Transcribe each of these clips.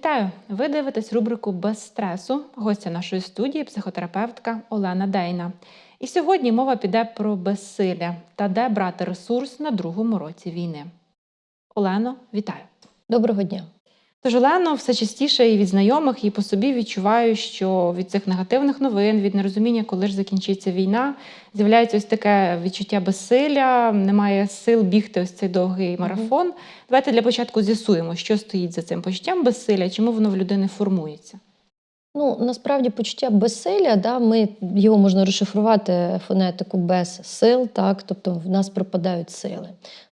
Вітаю! Ви дивитесь рубрику Без стресу. Гостя нашої студії психотерапевтка Олена Дейна. І сьогодні мова піде про безсилля та де брати ресурс на другому році війни. Олено, вітаю! Доброго дня. Тож, Олено, все частіше і від знайомих, і по собі відчуваю, що від цих негативних новин, від нерозуміння, коли ж закінчиться війна, з'являється ось таке відчуття безсилля, немає сил бігти ось цей довгий марафон. Давайте для початку з'ясуємо, що стоїть за цим почуттям безсилля, чому воно в людини формується. Ну насправді почуття безсилля, да, ми його можна розшифрувати фонетику без сил, так, тобто в нас пропадають сили,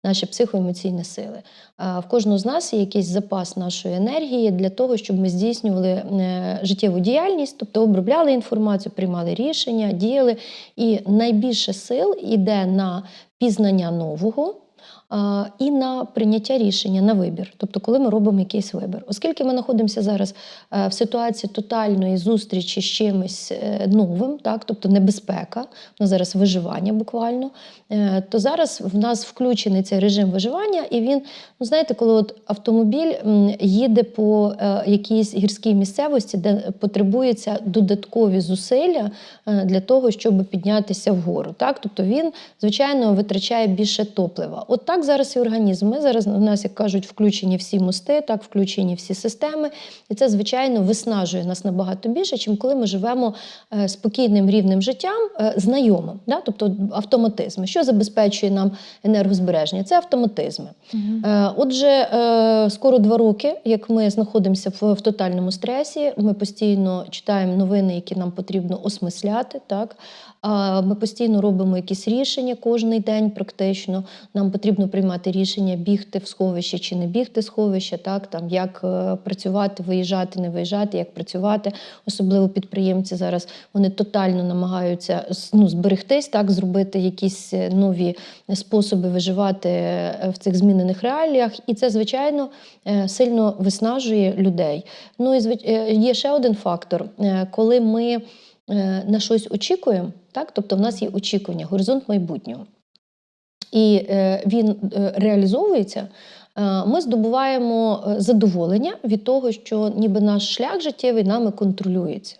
наші психоемоційні сили. А в кожного з нас є якийсь запас нашої енергії для того, щоб ми здійснювали е, життєву діяльність, тобто обробляли інформацію, приймали рішення, діяли. І найбільше сил йде на пізнання нового. І на прийняття рішення на вибір, тобто, коли ми робимо якийсь вибір, оскільки ми знаходимося зараз е, в ситуації тотальної зустрічі з чимось е, новим, так тобто небезпека, в нас зараз виживання буквально, е, то зараз в нас включений цей режим виживання, і він, ну знаєте, коли от автомобіль їде по якійсь гірській місцевості, де потребуються додаткові зусилля для того, щоб піднятися вгору. Так, тобто він, звичайно, витрачає більше топлива. От так зараз і організм. Ми зараз у нас, як кажуть, включені всі мости, так включені всі системи, і це звичайно виснажує нас набагато більше, чим коли ми живемо е, спокійним рівнем життям, е, знайомим, да? тобто автоматизми. Що забезпечує нам енергозбереження? Це автоматизми. Е, Отже, скоро два роки, як ми знаходимося в, в тотальному стресі, ми постійно читаємо новини, які нам потрібно осмисляти. Так? Ми постійно робимо якісь рішення кожен день, практично. Нам потрібно приймати рішення, бігти в сховище чи не бігти в сховище, так? Там, як е, працювати, виїжджати, не виїжджати, як працювати. Особливо підприємці зараз вони тотально намагаються ну, зберегтись, так, зробити якісь е, нові способи виживати е, в цих змінених реаліях. І це, звичайно, сильно виснажує людей. Ну і є ще один фактор, коли ми на щось очікуємо, так, тобто в нас є очікування, горизонт майбутнього. І е, він е, реалізовується, е, ми здобуваємо е, задоволення від того, що ніби наш шлях життєвий нами контролюється.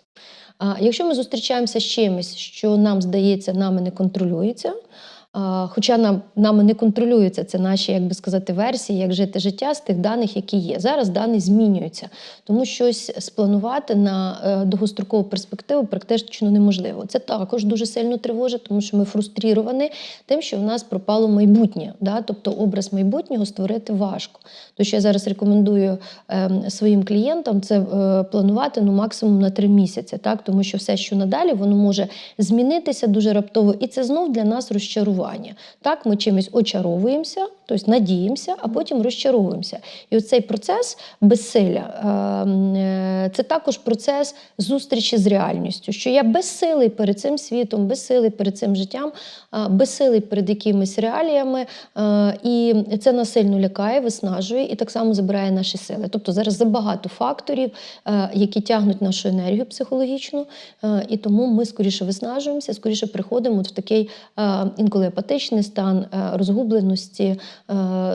А якщо ми зустрічаємося з чимось, що нам здається, нами не контролюється, хоча нам, нами не контролюється, це наші, як би сказати, версії, як жити життя з тих даних, які є. Зараз дані змінюються, тому щось спланувати на е, довгострокову перспективу практично неможливо. Це також дуже сильно тривожить, тому що ми фрустріровані тим, що в нас пропало майбутнє. Да? Тобто образ майбутнього створити важко. То, що я зараз рекомендую ем, своїм клієнтам, це е, планувати ну, максимум на три місяці, так? тому що все, що надалі, воно може змінитися дуже раптово, і це знов для нас розчарування. Так, ми чимось очаровуємося, тобто надіємося, а потім розчаровуємося. І оцей процес безсилля ем, е, це також процес зустрічі з реальністю, що я безсилий перед цим світом, безсилий перед цим життям, безсилий перед якимись реаліями, е, і це нас сильно лякає, виснажує і так само забирає наші сили. Тобто зараз забагато факторів, е, які тягнуть нашу енергію психологічну, і тому ми скоріше виснажуємося, скоріше приходимо в такий інколи апатичний стан е, розгубленості, е,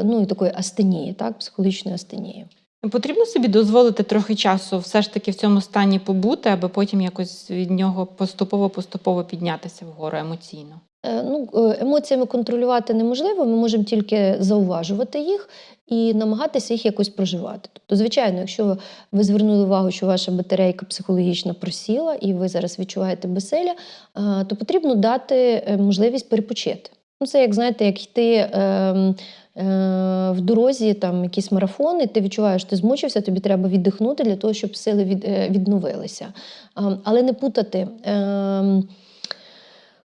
ну і такої астенії, так, психологічної астенії. Потрібно собі дозволити трохи часу все ж таки в цьому стані побути, аби потім якось від нього поступово-поступово піднятися вгору емоційно. Е, Ну, е, емоціями контролювати неможливо, ми можемо тільки зауважувати їх і намагатися їх якось проживати. Тобто, звичайно, якщо ви звернули увагу, що ваша батарейка психологічно просіла, і ви зараз відчуваєте безселя, е, то потрібно дати е, можливість перепочити. Ну, це як знаєте, як йти. ем, е, В дорозі там якийсь марафон, і ти відчуваєш, ти змучився, тобі треба віддихнути для того, щоб сили від, е, відновилися. Ем, Але не путати, ем,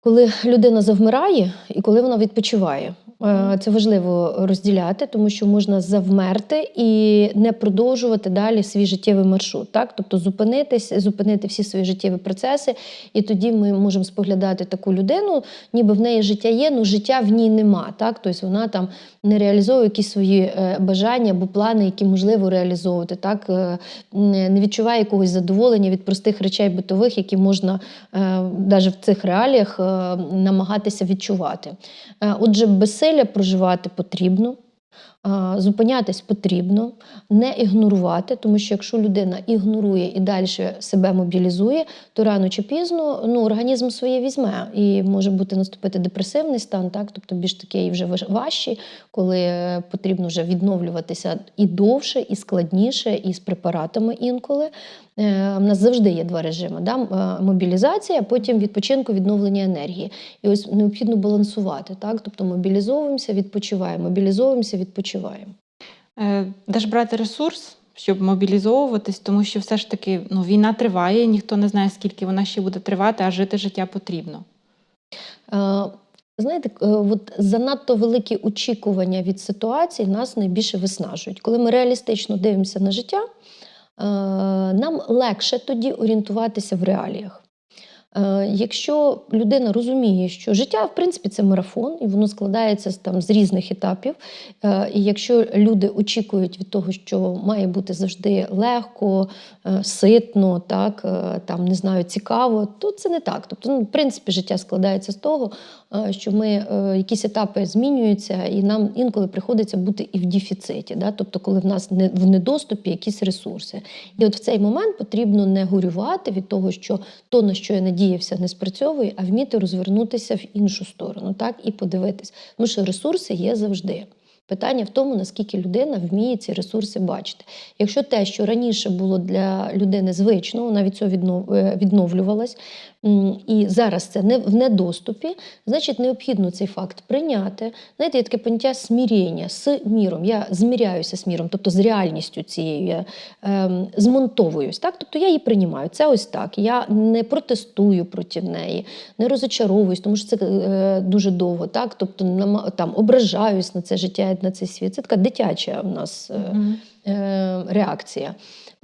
коли людина завмирає і коли вона відпочиває. Е, Це важливо розділяти, тому що можна завмерти і не продовжувати далі свій життєвий маршрут. Так? Тобто зупинитись, зупинити всі свої життєві процеси, і тоді ми можемо споглядати таку людину, ніби в неї життя є, але життя в ній нема. Так? Тобто вона там не реалізовує якісь свої е, бажання або плани, які можливо реалізовувати. Так? Е, Не відчуває якогось задоволення від простих речей битових, які можна навіть в цих реаліях намагатися відчувати. Отже, безсилля проживати потрібно. А, Зупинятись потрібно, не ігнорувати, тому що якщо людина ігнорує і далі себе мобілізує, то рано чи пізно ну, організм своє візьме і може бути наступити депресивний стан, так тобто більш такий вже важ- важчий, коли е, потрібно вже відновлюватися і довше, і складніше, і з препаратами інколи. Е, У нас завжди є два режими: да? е, мобілізація, потім відпочинку, відновлення енергії. І ось необхідно балансувати. Так? Тобто мобілізовуємося, відпочиваємо, мобілізовуємося, відпочиваємо. Е, Де ж брати ресурс, щоб мобілізовуватись, тому що все ж таки ну, війна триває, ніхто не знає, скільки вона ще буде тривати, а жити життя потрібно. Е, Знаєте, е, от занадто великі очікування від ситуації нас найбільше виснажують. Коли ми реалістично дивимося на життя, нам легше тоді орієнтуватися в реаліях. Е, Якщо людина розуміє, що життя, в принципі, це марафон, і воно складається там, з різних етапів. е, І якщо люди очікують від того, що має бути завжди легко, е, ситно, так, там, не знаю, цікаво, то це не так. Тобто, ну, в принципі, життя складається з того, що ми якісь етапи змінюються, і нам інколи приходиться бути і в дефіциті. Да? Тобто, коли в нас не в недоступі якісь ресурси. І от в цей момент потрібно не горювати від того, що то, на що я надіявся, не спрацьовує, а вміти розвернутися в іншу сторону, так і подивитись. Тому що ресурси є завжди. Питання в тому, наскільки людина вміє ці ресурси бачити. Якщо те, що раніше було для людини звично, вона від цього е, відновлювалась, і зараз це не в недоступі, значить необхідно цей факт прийняти. Знаєте, є таке поняття сміріння з міром. Я зміряюся з міром, тобто з реальністю цією, я ем, змонтовуюсь. Так? Тобто я її приймаю. Це ось так. Я не протестую проти неї, не розочаровуюсь, тому що це е, дуже довго. Так? Тобто там, ображаюсь на це життя, на цей світ. Це така дитяча в нас. е, е, реакція.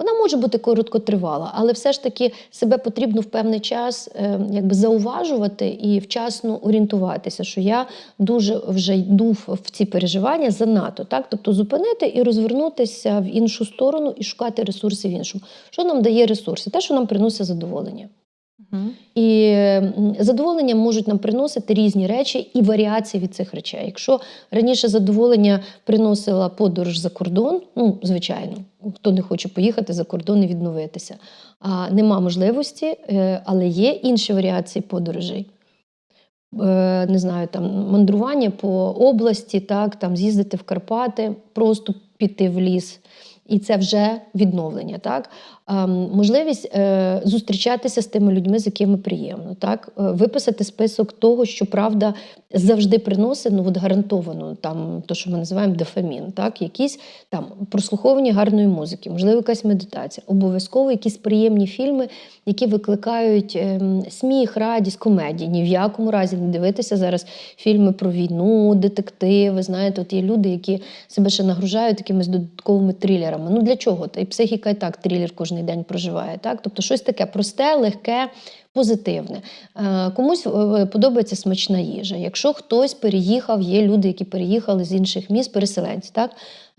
Вона може бути короткотривала, але все ж таки себе потрібно в певний час е, якби зауважувати і вчасно орієнтуватися, що я дуже вже йду в ці переживання занадто. Так? Тобто зупинити і розвернутися в іншу сторону і шукати ресурси в іншому. Що нам дає ресурси? Те, що нам приносить задоволення. І задоволення можуть нам приносити різні речі і варіації від цих речей. Якщо раніше задоволення приносила подорож за кордон, ну звичайно, хто не хоче поїхати за кордон і відновитися. А нема можливості, е, але є інші варіації подорожей. Е, Не знаю, там мандрування по області, так, там з'їздити в Карпати, просто піти в ліс. І це вже відновлення, так можливість е, зустрічатися з тими людьми, з якими приємно, так Е, виписати список того, що правда завжди приносить, ну от гарантовано там то, що ми називаємо дофамін, так якісь там прослуховування гарної музики, можливо, якась медитація, обов'язково якісь приємні фільми, які викликають ем, сміх, радість, комедії. Ні в якому разі не дивитися зараз фільми про війну, детективи. Знаєте, от є люди, які себе ще нагружають якимись додатковими трилерами. Ну для чого? Та й психіка і так трилер кожен день проживає. Так? Тобто щось таке просте, легке. Позитивне. Е, Комусь е, подобається смачна їжа. Якщо хтось переїхав, є люди, які переїхали з інших міст, переселенці. Так?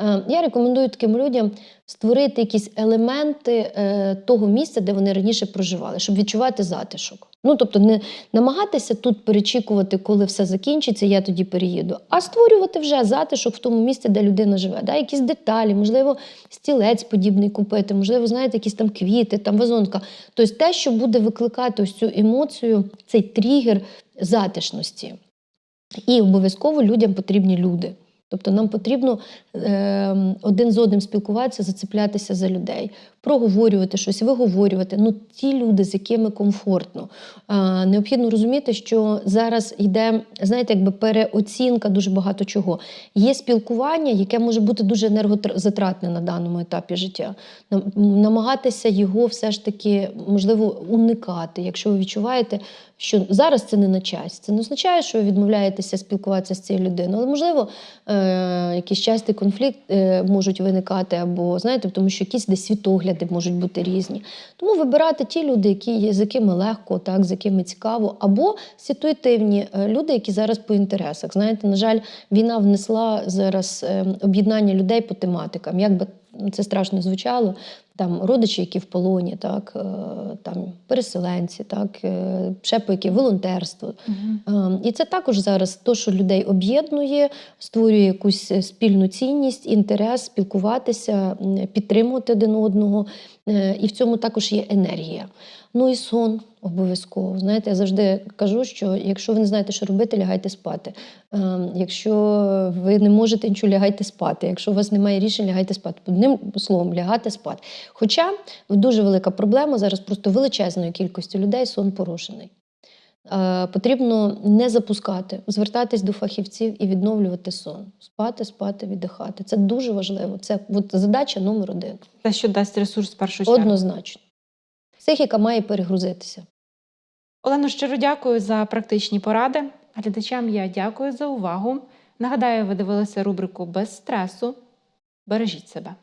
Е, Я рекомендую таким людям створити якісь елементи е, того місця, де вони раніше проживали, щоб відчувати затишок. Ну, тобто, не намагатися тут перечікувати, коли все закінчиться, я тоді переїду, а створювати вже затишок в тому місці, де людина живе. Да? Якісь деталі, можливо, стілець подібний купити, можливо, знаєте, якісь там квіти, там вазонка. Тобто те, що буде викликати ось цю емоцію, цей тригер затишності. І обов'язково людям потрібні люди. Тобто нам потрібно е, один з одним спілкуватися, зацеплятися за людей, проговорювати щось, виговорювати. Ну, ті люди, з якими комфортно. Е, необхідно розуміти, що зараз йде, знаєте, якби переоцінка дуже багато чого. Є спілкування, яке може бути дуже енергозатратне на даному етапі життя. Намагатися його все ж таки, можливо, уникати, якщо ви відчуваєте, що зараз це не на час. Це не означає, що ви відмовляєтеся спілкуватися з цією людиною, але можливо, е, якийсь частий конфлікт е, можуть виникати, або знаєте, тому що якісь десь світогляди можуть бути різні. Тому вибирати ті люди, які є, з якими легко, так, з якими цікаво, або ситуативні е, люди, які зараз по інтересах. Знаєте, на жаль, війна внесла зараз е, об'єднання людей по тематикам. Як би це страшно звучало, там родичі, які в полоні, так, е, там переселенці, так, е, які волонтерство. Е, І це також зараз то, що людей об'єднує, створює якусь спільну цінність, інтерес, спілкуватися, підтримувати один одного. Е, І в цьому також є енергія. Ну і сон обов'язково. Знаєте, я завжди кажу, що якщо ви не знаєте, що робити, лягайте спати. Е, Якщо ви не можете нічого, лягайте спати. Якщо у вас немає рішень, лягайте спати. Одним словом, лягати спати. Хоча дуже велика проблема зараз просто величезною кількістю людей сон порушений. Е, Потрібно не запускати, звертатись до фахівців і відновлювати сон. Спати, спати, віддихати. Це дуже важливо. Це от задача номер один. Те, що дасть ресурс в першу чергу. Однозначно. Психіка має перегрузитися. Олено, щиро дякую за практичні поради. Глядачам я дякую за увагу. Нагадаю, ви дивилися рубрику без стресу. Бережіть себе.